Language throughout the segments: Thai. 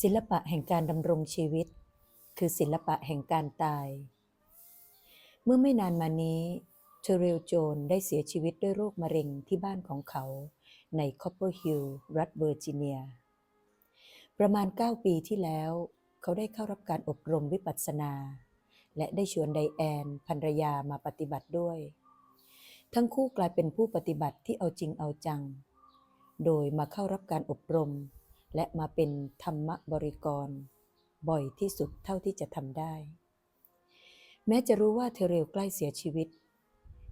ศิลปะแห่งการดำรงชีวิต คือศิลปะแห่งการตาย เมื่อไม่นานมานี้เทเรลโจนได้เสียชีวิตด้วยโรคมะเร็งที่บ้านของเขาในคอปเปอร์ฮิลล์รัฐเวอร์จิเนีย ประมาณ 9 ปีที่แล้ว เขาได้เข้ารับการอบรมวิปัสสนา และได้ชวนไดแอนภรรยามาปฏิบัติด้วย ทั้งคู่กลายเป็นผู้ปฏิบัติที่เอาจริงเอาจัง โดยมาเข้ารับการอบรม และมาเป็นธรรมบริกร บ่อยที่สุดเท่าที่จะทำได้ แม้จะรู้ว่าเธอเร็วใกล้เสียชีวิต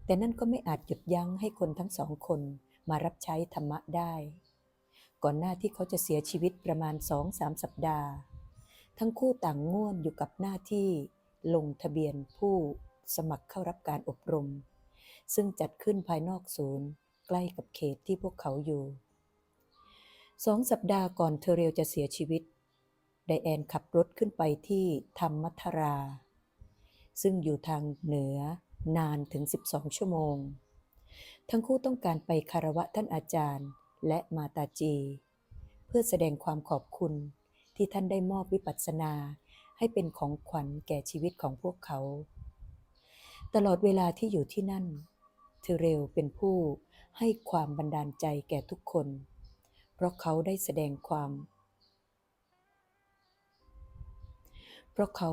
แต่นั่นก็ไม่อาจหยุดยั้งให้คนทั้งสองคนมารับใช้ธรรมะได้ ก่อนหน้าที่เขาจะเสียชีวิตประมาณสองสามสัปดาห์ ทั้งคู่ต่างง่วนอยู่กับหน้าที่ลงทะเบียนผู้สมัครเข้ารับการอบรม ซึ่งจัดขึ้นภายนอกศูนย์ใกล้กับเขตที่พวกเขาอยู่ สองสัปดาห์ก่อนเทอเรลจะเสียชีวิต ไดแอนขับรถขึ้นไปที่ธรรมัทรา ซึ่งอยู่ทางเหนือนานถึง 12 ชั่วโมง ทั้งคู่ต้องการไปคารวะท่านอาจารย์และมาตาจี เพื่อแสดงความขอบคุณที่ท่านได้มอบวิปัสสนาให้เป็นของขวัญแก่ชีวิตของพวกเขา ตลอดเวลาที่อยู่ที่นั่นเทเรลเป็นผู้ให้ความบันดาลใจแก่ทุกคน เพราะเขาได้แสดงความ เพราะเขา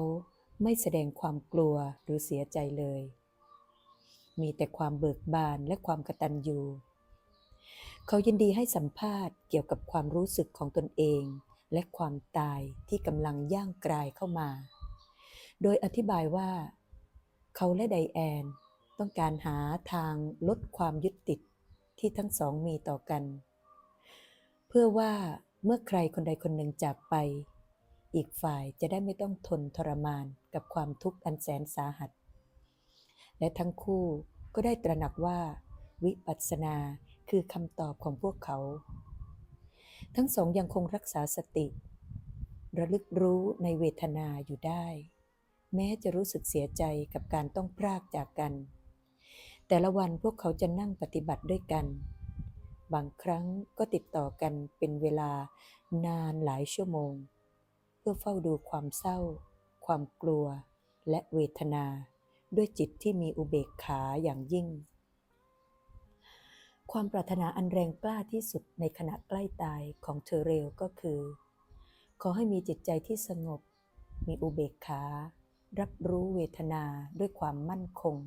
ไม่แสดงความกลัวหรือเสียใจเลย มีแต่ความเบิกบานและความกระตัญญูเขายินดีให้สัมภาษณ์เกี่ยวกับความรู้สึกของตนเอง และความตายที่กำลังย่างกรายเข้ามา โดยอธิบายว่า เขาและไดแอนต้องการหาทางลดความยึดติดที่ทั้งสองมีต่อกัน พื่อว่าเมื่อใครคนใดคนหนึ่งจากไป อีกฝ่ายจะได้ไม่ต้องทนทรมานกับความทุกข์อันแสนสาหัส และทั้งคู่ก็ได้ตระหนักว่า วิปัสสนาคือคำตอบของพวกเขา ทั้งสองยังคงรักษาสติ ระลึกรู้ในเวทนาอยู่ได้ แม้จะรู้สึกเสียใจกับการต้องพรากจากกัน แต่ละวันพวกเขาจะนั่งปฏิบัติด้วยกัน บางครั้งก็ติดต่อกันเป็นเวลานานหลายชั่วโมง เพื่อเฝ้าดูความเศร้า ความกลัว และเวทนา ด้วยจิตที่มีอุเบกขาอย่างยิ่ง ความปรารถนาอันแรงกล้าที่สุดในขณะใกล้ตายของเทอเรลก็คือ ขอให้มีจิตใจที่สงบ มีอุเบกขา รับรู้เวทนาด้วยความมั่นคง